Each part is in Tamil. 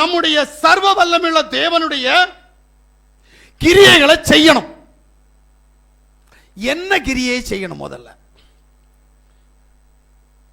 நம்முடைய சர்வ வல்லமுள்ள தேவனுடைய கிரியைகளை செய்யணும். என்ன கிரியை செய்யணும் முதல்ல?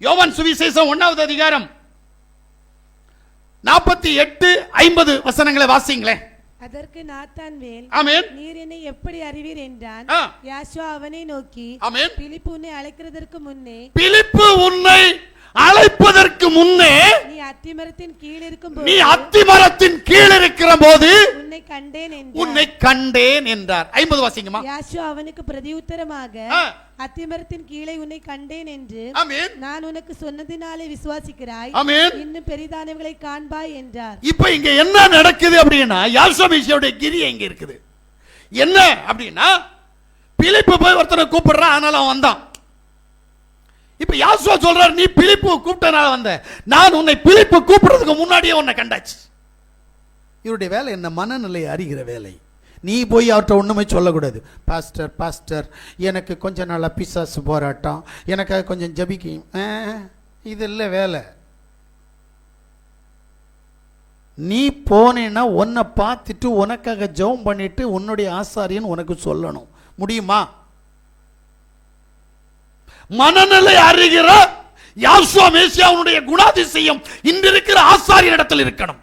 யோவான் சுவிசேஷம் ஒன்னாவது அதிகாரம் நாற்பத்தி எட்டு ஐம்பது வசனங்களை வாசிங்களேன். அதற்கு நாத்தான்வேல் ஆமென். நீர் என்னை எப்படி அறிவீர் என்றான்? ஆ. யாஷுவா அவனை நோக்கி ஆமென். பிலிப்பு உன்னை அழைக்கிறதற்கு முன்னே பிலிப்பு உன்னை அழைப்பதற்கு முன்னே நீ அத்திமரத்தின் கீழ் இருக்கும் நீ அத்திமரத்தின் கீழ் இருக்கிற போது உன்னை கண்டேன் உன்னை கண்டேன் என்றார். ஐம்பது வாசிங்கம்மா யாஷுவா அவனுக்கு பிரதியுத்தரமாக. அத்திமரத்தின் கீழே உன்னை கண்டேன் என்று நான் உனக்கு சொன்னதினாலே விசுவாசிக்கிறாய். இன்னும் பெரிதானவர்களை காண்பாய் என்றார். இப்ப இங்க என்ன நடக்குது அப்படின்னா யாசோமிஷியோட கிரி எங்க இருக்குது? என்ன அப்படின்னா பிலிப்பு போய் ஒருத்தனை கூப்பிடுறான் அதனால அவன் வந்தான். இப்போ யாசுவா சொல்றாரு நீ பிலிப்பு கூப்பிட்டனால வந்த. நான் உன்னை பிலிப்பு கூப்பிடுறதுக்கு முன்னாடியே உன்னை கண்டாச்சு. இவருடைய வேலை என்ன? மனநிலை அறிகிற வேலை. நீ போய் அவர்கிட்ட ஒன்றுமே சொல்லக்கூடாது. பாஸ்டர் பாஸ்டர் எனக்கு கொஞ்ச நாளாக பிசாசு போராட்டம். எனக்காக கொஞ்சம் ஜபிக்கும் இது இல்லை வேலை. நீ போனேன்னா உன்னை பார்த்துட்டு உனக்காக ஜெபம் பண்ணிட்டு உன்னுடைய ஆசாரியன் உனக்கு சொல்லணும். முடியுமா? மனநிலை அறிகிற யாசுவா மேசியாவுடைய குணாதிசயம் இன்று இருக்கிற ஆசாரியர் இடத்தில் இருக்கணும்.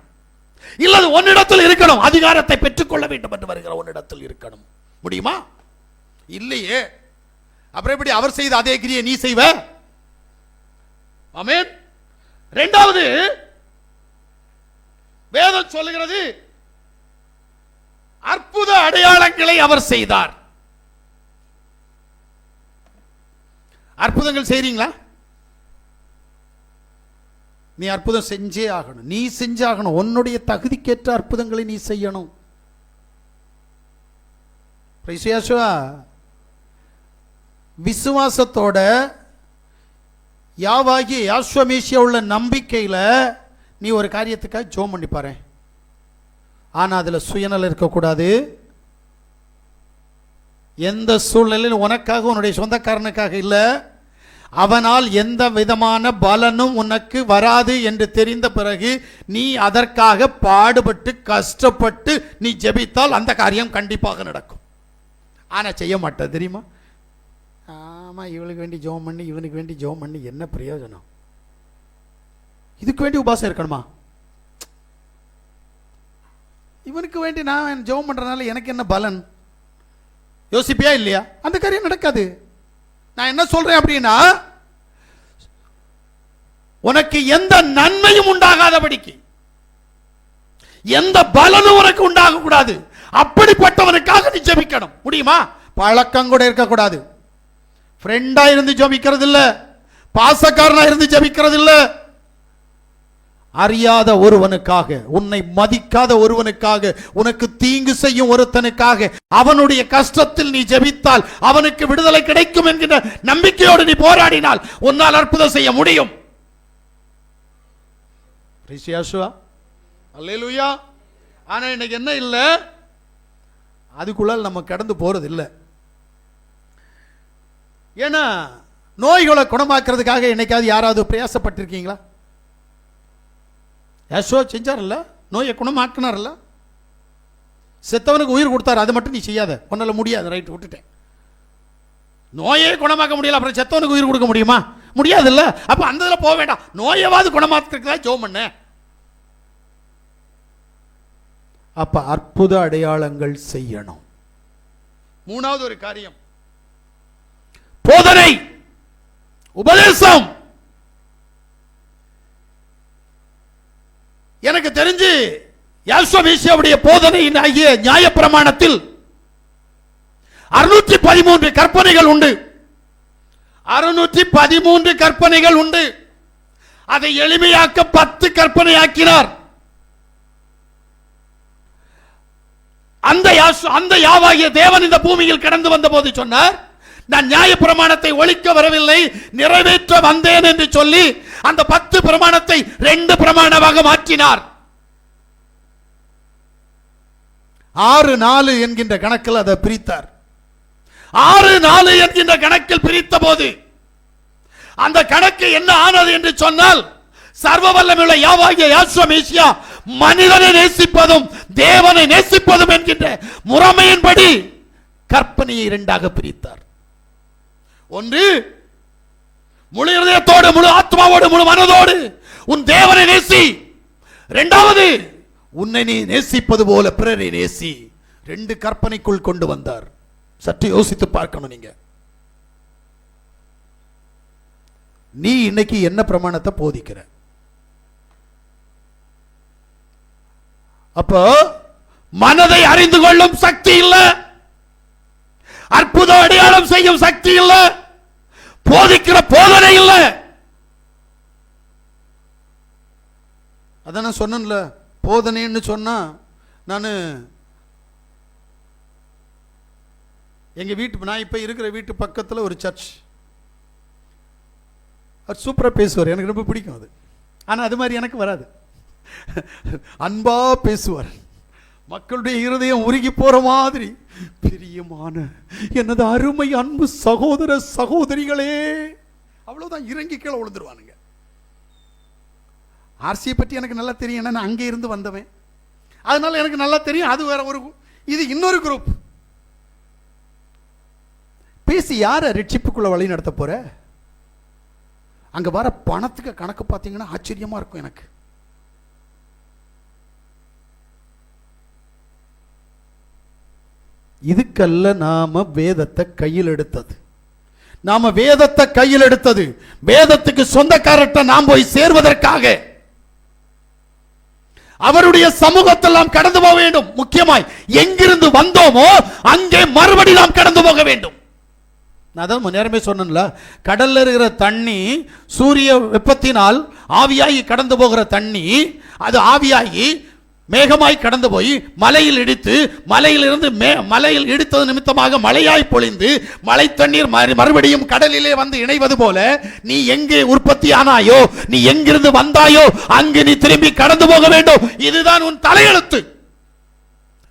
இல்லது ஒன்னிடத்தில் இருக்கணும். அதிகாரத்தை பெற்றுக்கொள்ள வேண்டும் என்று வருகிற ஒன்னிடத்தில் இருக்கணும். முடியுமா? இல்லையே. அப்புறம் எப்படி அவர் செய்த அதே கிரியை நீ செய்வ? ஆமென். ரெண்டாவது வேதம் சொல்லுகிறது அற்புத அடையாளங்களை அவர் செய்தார். அற்புதங்கள் செய்கிறீங்களா நீ அற்புதம் செஞ்சே ஆகணும். நீ செஞ்சாகணும். உன்னுடைய தகுதிக்கேற்ற அற்புதங்களை நீ செய்யணும். விசுவாசத்தோட யாவாகி யாஸ்வமேசியா உள்ள நம்பிக்கையில் நீ ஒரு காரியத்துக்காக ஜோம் பண்ணி பாரு. ஆனால் அதில் சுயநலம் இருக்கக்கூடாது. எந்த சூழ்நிலையிலும் உனக்காக உன்னுடைய சொந்தக்காரனுக்காக இல்லை. அவனால் எந்த விதமான பலனும் உனக்கு வராது என்று தெரிந்த பிறகு நீ அதற்காக பாடுபட்டு கஷ்டப்பட்டு நீ ஜெபித்தால் அந்த காரியம் கண்டிப்பாக நடக்கும். ஆனால் செய்ய மாட்டேன் தெரியுமா? ஆமாம் இவளுக்கு வேண்டி ஜெபம் பண்ணி இவனுக்கு வேண்டி ஜெபம் பண்ணி என்ன பிரயோஜனம்? இதுக்கு வேண்டி உபாசம் இருக்கணுமா? இவனுக்கு வேண்டி நான் ஜெபம் பண்ணுறதுனால எனக்கு என்ன பலன்? யோசிப்பியா இல்லையா? அந்த காரியம் நடக்காது. நான் என்ன சொல்றேன் அப்படின்னா உனக்கு எந்த நன்மையும் உண்டாகாதபடிக்கு எந்த பலனும் உனக்கு உண்டாக கூடாது அப்படிப்பட்டவனுக்காக நீ ஜெபிக்கணும். முடியுமா? பழக்கம் கூட இருக்கக்கூடாது. ஃப்ரெண்டா இருந்து ஜபிக்கிறது இல்லை பாசக்காரனா இருந்து ஜெபிக்கிறது இல்லை அறியாத ஒருவனுக்காக உன்னை மதிக்காத ஒருவனுக்காக உனக்கு தீங்கு செய்யும் ஒருத்தனுக்காக அவனுடைய கஷ்டத்தில் நீ ஜெபித்தால் அவனுக்கு விடுதலை கிடைக்கும் என்கிற நம்பிக்கையோடு நீ போராடினால் உன்னால் அற்புதம் செய்ய முடியும். அல்லேலூயா ஆனா இன்னைக்கு என்ன இல்ல? அதுக்குள்ள நம்ம கடந்து போறது இல்லை ஏன்னா நோய்களை குணமாக்குறதுக்காக என்னைக்காவது யாராவது பிரயாசப்பட்டிருக்கீங்களா? யசோ செஞ்சார்ல நோயை குணமாக்கினார்ல செத்தவனுக்கு உயிர் கொடுத்தாரு அது மட்டும் நீ செய்யாத. உன்னால் முடியாது ரைட் விட்டுட்டேன். நோயே குணமாக்க முடியல அப்புறம் செத்தவனுக்கு உயிர் கொடுக்க முடியுமா? முடியாதுல்ல? அப்போ அந்த இதுல போக வேண்டாம். நோயவாது குணமாக்கிறதுக்கு ஜோம் பண்ண அப்போ அற்புத அடையாளங்கள் செய்யணும். மூணாவது ஒரு காரியம். போதனை உபதேசம் எனக்கு தெரிஞ்சு யாசோபிசியாவுடைய போதனையின் ஆகிய நியாயப்பிரமாணத்தில் அறுநூற்றி பதிமூன்று கற்பனைகள் உண்டு. அறுநூற்றி பதிமூன்று கற்பனைகள் உண்டு. அதை எளிமையாக்க பத்து கற்பனையாக்கினார் அந்த அந்த யாவாகிய தேவன் இந்த பூமியில் கடந்து வந்த போது சொன்னார் நான் நியாய பிரமாணத்தை ஒழிக்க வரவில்லை நிறைவேற்ற வந்தேன் என்று சொல்லி அந்த பத்து பிரமாணத்தை ரெண்டு பிரமாணமாக மாற்றினார். ஆறு நாலு என்கின்ற கணக்கில் அதை பிரித்தார். ஆறு நாலு என்கின்ற கணக்கில் பிரித்த போது அந்த கணக்கு என்ன ஆனது என்று சொன்னால் சர்வ வல்லமையுள்ள யாவாகிய யாஸ்வமேசியா மனிதனை நேசிப்பதும் தேவனை நேசிப்பதும் என்கின்ற முறைமையின்படி கற்பனையை இரண்டாக பிரித்தார். ஒன்று முழு இதயத்தோடு முழு ஆத்மாவோடு முழு மனதோடு உன் தேவனை நேசி. இரண்டாவது உன்னை நீ நேசிப்பது போல பிறரை நேசி. ரெண்டு கற்பனைக்குள் கொண்டு வந்தார். சற்று யோசித்து பார்க்கணும் நீங்க. நீ இன்னைக்கு என்ன பிரமாணத்தை போதிக்கிற? அப்போ மனதை அறிந்து கொள்ளும் சக்தி இல்ல. அற்புத அடையாளம் செய்யும் சக்தி இல்ல. போதிக்கிற போதனை இல்ல. அதான் நான் சொன்னேன்ல போதனைன்னு சொன்னா நான் எங்க வீட்டு நான் இப்ப இருக்கிற வீட்டு பக்கத்துல ஒரு சர்ச் அவர் சூப்பரா பேசுவார். எனக்கு ரொம்ப பிடிக்கும் அது. ஆனா அது மாதிரி எனக்கு வராது. அன்பா பேசுவார். மக்களுடைய இருதயம் உருகி போற மாதிரி பிரியமான எனது அருமை அன்பு சகோதர சகோதரிகளே அவ்வளவுதான். இறங்கி கீழே விழுந்துருவானுங்க. ஆர்சியை பற்றி எனக்கு நல்லா தெரியும் ஏன்னா நான் அங்கே இருந்து வந்தவன். அதனால எனக்கு நல்லா தெரியும் அது வேற ஒரு இது இன்னொரு குரூப் பேசி யாரை ரட்சிப்புக்குள்ளே வழி நடத்த போற? அங்க வர பணத்துக்கு கணக்கு பார்த்தீங்கன்னா ஆச்சரியமா இருக்கும் எனக்கு. இதுக்கல்ல நாம வேதத்தை கையில் எடுத்தது. நாம வேதத்தை கையில் எடுத்தது. வேதத்துக்கு சொந்தக்காரர்கிட்ட நாம் போய் சேர்வதற்காக. அவருடைய சமூகத்தில் நாம் கடந்து போக வேண்டும். முக்கியமாய் எங்கிருந்து வந்தோமோ அங்கே மறுபடி நாம் கடந்து போக வேண்டும். நான் அதான் நேரமே சொன்னேன்ல கடல்ல இருக்கிற தண்ணி சூரிய வெப்பத்தினால் ஆவியாகி கடந்து போகிற தண்ணி அது ஆவியாகி மேகமாய் கடந்து போய் மலையில் இடித்து மலையிலிருந்து மே மலையில் இடித்தது நிமித்தமாக மழையாய் பொழிந்து மழை தண்ணீர் மறு- மறுபடியும் கடலிலே வந்து இணைவது போல நீ எங்கே உற்பத்தி ஆனாயோ நீ எங்கிருந்து வந்தாயோ அங்கு நீ திரும்பி கடந்து போக வேண்டும். இதுதான் உன் தலையெழுத்து.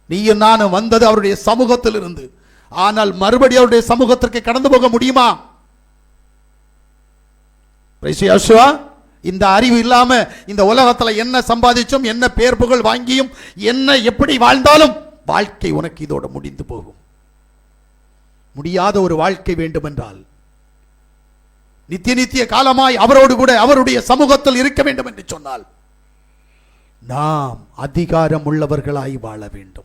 நீயும் நானும் வந்தது அவருடைய சமூகத்திலிருந்து. ஆனால் மறுபடியும் அவருடைய சமூகத்திற்கு கடந்து போக முடியுமா? பிரைசி you, இந்த அறிவு இல்லாம இந்த உலகத்துல என்ன சம்பாதிச்சும் என்ன பேர் புகழ் வாங்கியும் என்ன எப்படி வாழ்ந்தாலும் வாழ்க்கை உனக்கு இதோட முடிந்து போகும். முடியாத ஒரு வாழ்க்கை வேண்டுமென்றால் நித்திய நித்திய காலமாய் அவரோடு கூட அவருடைய சமூகத்தில் இருக்க வேண்டும் என்று சொன்னால் நாம் அதிகாரம் உள்ளவர்களாய் வாழ வேண்டும்.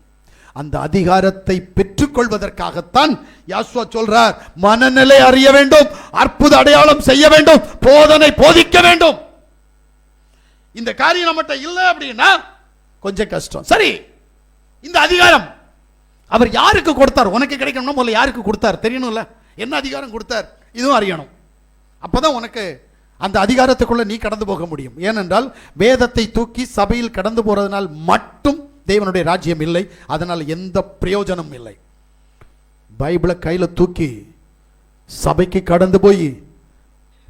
அந்த அதிகாரத்தை பெற்றுக்கொள்வதற்காகத்தான் யாசுவா சொல்றார் மனநிலை அறிய வேண்டும் அற்புத அடையாளம் செய்ய வேண்டும் போதனை போதிக்க வேண்டும். இந்த காரியம் நம்மகிட்ட இல்லை அப்படின்னா கொஞ்சம் கஷ்டம். சரி இந்த அதிகாரம் அவர் யாருக்கு கொடுத்தார்? உனக்கு கிடைக்கணும்னா முதல்ல யாருக்கு கொடுத்தார்? தெரியணும்ல. என்ன அதிகாரம் கொடுத்தார்? இதுவும் அறியணும். அப்பதான் உனக்கு அந்த அதிகாரத்துக்குள்ள நீ கடந்து போக முடியும். ஏனென்றால் வேதத்தை தூக்கி சபையில் கடந்து போறதுனால் மட்டும் தேவனுடைய ராஜ்யம் இல்லை. அதனால் எந்த பிரயோஜனமும் இல்லை. பைபிளை கையில தூக்கி சபைக்கு கடந்து போய்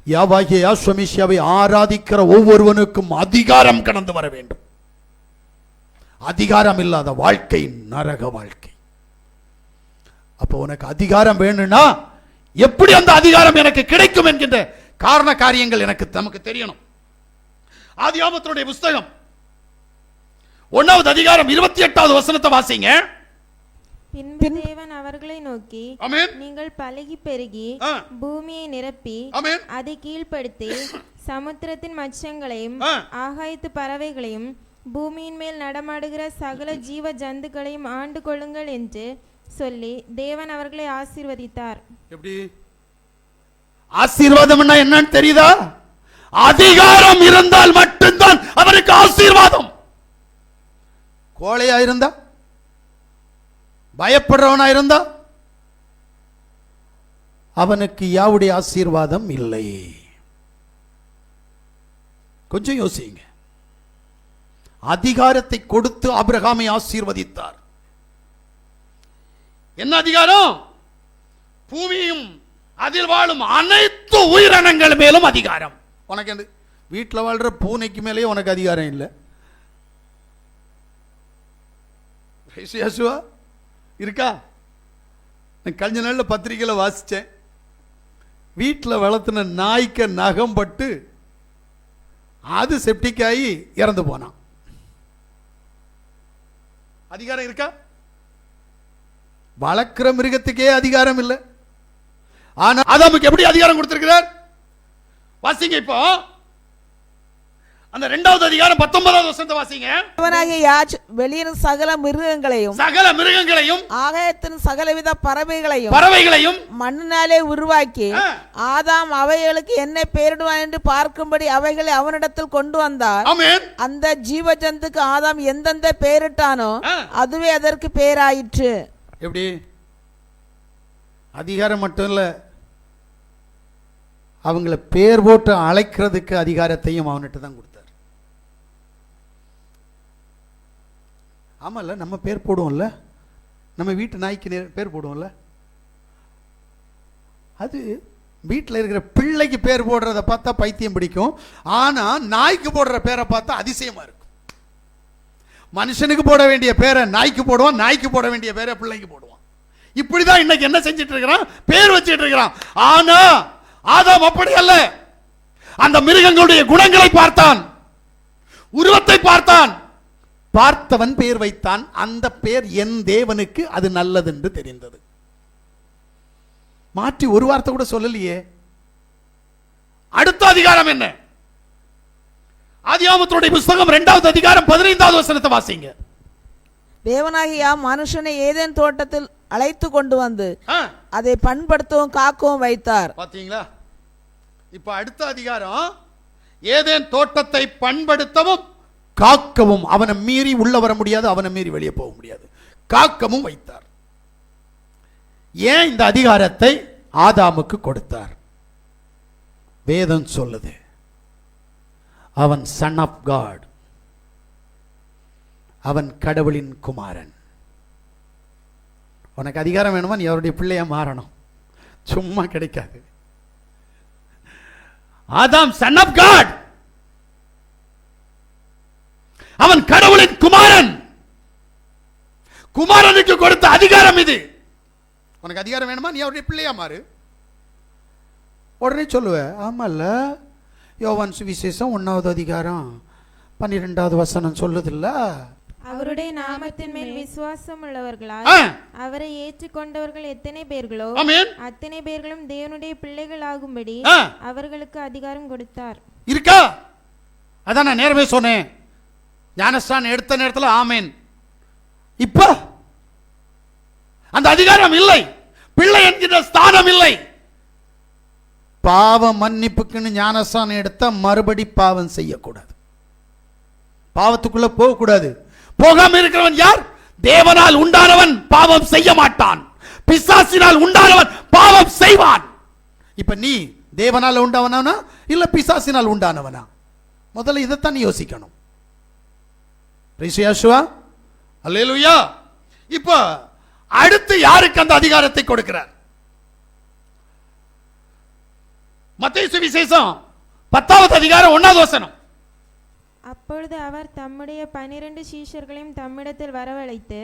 யாவாகிய யாஸ்வமிஷியாவை ஆராதிக்கிற ஒவ்வொருவனுக்கும் அதிகாரம் கடந்து வர வேண்டும். அதிகாரம் இல்லாத வாழ்க்கை நரக வாழ்க்கை. அப்போ உனக்கு அதிகாரம் வேணும்னா எப்படி அந்த அதிகாரம் எனக்கு கிடைக்கும் என்கின்ற காரண காரியங்கள் எனக்கு நமக்கு தெரியணும். ஆதியாமத்தினுடைய புஸ்தகம் ஒன்னாவது அதிகாரம் இருபத்தி எட்டாவது வசனத்தை வாசிங்க. பின்பு தேவன் அவர்களை நோக்கி ஆமென். நீங்கள் பலகி பெருகி. பூமியை நிரப்பி அதை கீழ்ப்படுத்தி சமுத்திரத்தின் மச்சங்களையும். ஆகாயத்து பறவைகளையும் பூமியின் மேல் நடமாடுகிற சகல ஜீவ ஜந்துக்களையும் ஆண்டு கொள்ளுங்கள் என்று சொல்லி தேவன் அவர்களை ஆசீர்வதித்தார். எப்படி? ஆசீர்வாதம்னா என்னன்னு தெரியுதா? அதிகாரம் இருந்தால் மட்டும்தான் அவருக்கு ஆசீர்வாதம். கோழையா இருந்தா? பயப்படுறவனா இருந்தா? அவனுக்கு யாவுடைய ஆசீர்வாதம் இல்லை. கொஞ்சம் யோசிங்க. அதிகாரத்தை கொடுத்து அபிரகாமை ஆசீர்வதித்தார். என்ன அதிகாரம்? பூமியும் அதில் வாழும் அனைத்து உயிரினங்கள் மேலும் அதிகாரம். உனக்கு வீட்டில் வாழ்ற பூனைக்கு மேலேயே உனக்கு அதிகாரம் இல்லை. யேசுவா இருக்கா? நான் கஞ்ச நாளில் பத்திரிக்கையில் வாசித்தேன் வீட்டில் வளர்த்துன நாய்க்க நகம் பட்டு அது செப்டிக் ஆகி இறந்து போனான். அதிகாரம் இருக்கா? வளர்க்கிற மிருகத்துக்கே அதிகாரம் இல்லை. ஆனா அதாமுக்கு எப்படி அதிகாரம் கொடுத்திருக்கிறார்? வாசிங்க இப்போ. அந்த ரெண்டாவது அதிகாரம் பத்தொன்பதாவது வசனத்தை வாசிங்க. தேவனாகிய யாச் வெளியின் சகல மிருகங்களையும் சகல மிருகங்களையும் ஆகாயத்தின் சகலவித பறவைகளையும் பறவைகளையும் மண்ணினாலே உருவாக்கி. ஆதாம் அவைகளுக்கு என்ன பெயரிடுவான் என்று பார்க்கும்படி அவைகளை அவனிடத்தில் கொண்டு வந்தார் ஆமென். அந்த ஜீவ ஜந்துக்கு ஆதாம் எந்தெந்த பெயரிட்டானோ. அதுவே அதற்கு பெயராயிற்று. எப்படி? அதிகாரம் மட்டும் இல்ல அவங்கள பேர் போட்டு அழைக்கிறதுக்கு அதிகாரத்தையும் அவன்கிட்ட தான் கொடுத்தார் ஆமாம்ல நம்ம பேர் போடுவோம்ல. நம்ம வீட்டு நாய்க்கு நே- பேர் போடுவோம்ல. அது வீட்டில் இருக்கிற பிள்ளைக்கு பேர் போடுறத பார்த்தா பைத்தியம் பிடிக்கும். ஆனால் நாய்க்கு போடுற பேரை பார்த்தா அதிசயமா இருக்கும். மனுஷனுக்கு போட வேண்டிய பேரை நாய்க்கு போடுவான் நாய்க்கு போட வேண்டிய பேரை பிள்ளைக்கு போடுவான். இப்படி தான் இன்னைக்கு என்ன செஞ்சிட்டு இருக்கிறான் பேர் வச்சிட்டு இருக்கிறான் ஆனா ஆதாம் அப்படி அல்ல. அந்த மிருகங்களுடைய குணங்களை பார்த்தான். உருவத்தை பார்த்தான். பார்த்தவன் பேர் வைத்தான் அந்த பேர் என் தேவனுக்கு அது நல்லது என்று தெரிந்தது. மாற்றி ஒரு வார்த்தை கூட சொல்லலையே. அடுத்த அதிகாரம் என்ன? ஆதியாமத்தினுடைய புஸ்தகம் இரண்டாவது அதிகாரம் பதினைந்தாவது வசனத்தை வாசிங்க. தேவனாகியா மனுஷனை ஏதேன் தோட்டத்தில் அழைத்து கொண்டு வந்து அதை பண்படுத்தவும் காக்கவும் வைத்தார். பாத்தீங்களா? இப்ப அடுத்த அதிகாரம் ஏதேன் தோட்டத்தை பண்படுத்தவும் காக்கவும். அவனை மீறி உள்ள வர முடியாது அவனை மீறி வெளியே போக முடியாது. காக்கவும் வைத்தார். ஏன் இந்த அதிகாரத்தை ஆதாமுக்கு கொடுத்தார்? வேதம் சொல்லுது. அவன் சன் ஆஃப் காட் அவன் கடவுளின் குமாரன். உனக்கு அதிகாரம் வேணுமா? நீ அவருடைய பிள்ளையா மாறணும். சும்மா கிடைக்காது. ஆதாம் சன் ஆஃப் காட் அவன் கடவுளின் குமாரன். குமாரனுக்கு கொடுத்த அதிகாரம் இது. உனக்கு அதிகாரம் வேணுமா? நீ அவருடைய பிள்ளையா மாறு. உடனே சொல்லுவ ஆமால்ல யோவான் சுவிசேஷம் ஒன்னாவது அதிகாரம் பன்னிரெண்டாவது வசனம் சொல்லுதில்ல? அவருடைய நாமத்தின் மேல் விசுவாசம் உள்ளவர்களால் அவரை ஏற்றுக்கொண்டவர்கள் எத்தனை பேர்களோ ஆமென். அத்தனை பேர்களும் தேவனுடைய பிள்ளைகள் ஆகும்படி அவர்களுக்கு அதிகாரம் கொடுத்தார். இருக்கா? அதான் நான் நேரமே சொன்னேன். ஞானஸ்தானம் எடுத்த நேரத்தில் ஆமேன். இப்ப அந்த அதிகாரம் இல்லை. பிள்ளை என்கிற ஸ்தானம் இல்லை. பாவ மன்னிப்புக்குன்னு ஞானஸ்தானம் எடுத்தா மறுபடி பாவம் செய்யக்கூடாது. பாவத்துக்குள்ள போகக்கூடாது. போகாம இருக்கிறவன் யார்? தேவனால் உண்டானவன் பாவம் செய்ய மாட்டான். பிசாசினால் உண்டானவன் பாவம் செய்வான். இப்ப நீ தேவனால் உண்டானவனா? இல்ல பிசாசினால் உண்டானவனா? முதல்ல இதைத்தான் யோசிக்கணும். பிரிசியாசுவா அல்லேலூயா இப்போ அடுத்து யாருக்கு அந்த அதிகாரத்தை கொடுக்கிறார்? மத்திய சுவிசேஷம் பத்தாவது அதிகாரம் ஒன்னாவது வசனம். அப்பொழுது அவர் தம்முடைய பனிரெண்டு சீஷர்களையும் தம்மிடத்தில் வரவழைத்து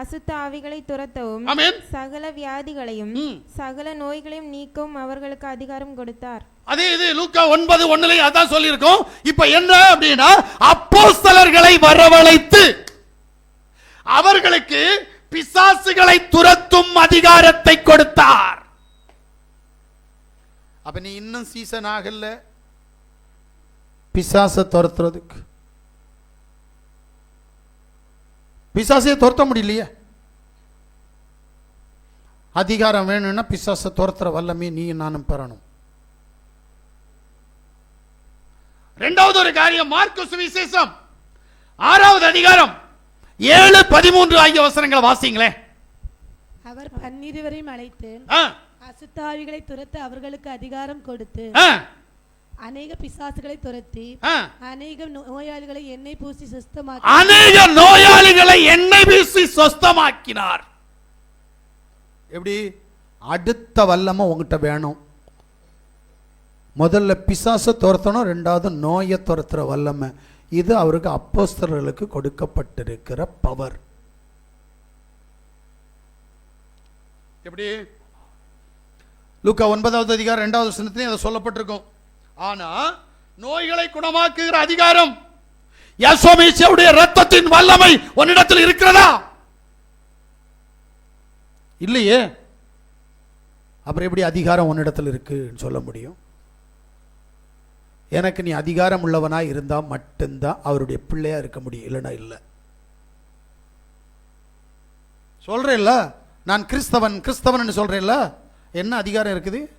அசுத்த ஆவிகளை துரத்தவும் சகல வியாதிகளையும். சகல நோய்களையும் நீக்கவும் அவர்களுக்கு அதிகாரம் கொடுத்தார். அதே இது லூக்கா ஒன்பது ஒன்னுலையும் அதான் சொல்லியிருக்கோம். இப்ப என்ன அப்படின்னா அப்போஸ்தலர்களை வரவழைத்து அவர்களுக்கு பிசாசுகளை துரத்தும் அதிகாரத்தை கொடுத்தார். அப்ப நீ இன்னும் சீசன் ஆகல. பிசாசை துரத்துறதுக்கு. பிசாசையை துரத்த முடியலையே. அதிகாரம் வேணும்னா பிசாசை துரத்துற வல்லமே நீ நானும் பெறணும். இரண்டாவது ஒரு காரியம் மார்க்கு சுவிசேஷம் ஆறாவது அதிகாரம். ஏழு பதிமூன்று ஆகிய வசனங்களை வாசிங்களேன். அவர் பன்னிருவரையும் அழைத்து அசுத்தாவிகளை துரத்த அவர்களுக்கு அதிகாரம் கொடுத்து அநேக பிசாசுகளை துரத்தி. அநேக நோயாளிகளை எண்ணெய் பூசி சுஸ்தமாக்கி அநேக நோயாளிகளை எண்ணெய் வீசி சொஸ்தமாக்கினார். எப்படி? அடுத்த வல்லமை உங்ககிட்ட வேணும். முதல்ல பிசாசை துரத்தணும் ரெண்டாவது நோயை துரத்துற வல்லமை. இது அவருக்கு அப்போஸ்தர்களுக்கு கொடுக்கப்பட்டிருக்கிற பவர் எப்படி? லூக்கா ஒன்பதாவது அதிகாரம் ரெண்டாவது வசனத்திலையும் அதை சொல்லப்பட்டிருக்கும். ஆனா நோய்களை குணமாக்குகிற அதிகாரம் யாசோமேசியாவுடைய ரத்தத்தின் வல்லமை உன்னிடத்தில் இருக்கிறதா? இல்லையே. அப்புறம் எப்படி அதிகாரம் உன்னிடத்தில் இருக்குன்னு சொல்ல முடியும்? எனக்கு நீ அதிகாரம் உள்ளவனாக இருந்தால் மட்டும்தான் அவருடைய பிள்ளையாக இருக்க முடியும். இல்லைன்னா இல்லை. சொல்கிறேன்ல நான் கிறிஸ்தவன் கிறிஸ்தவன் சொல்கிறேன்ல என்ன அதிகாரம் இருக்குது?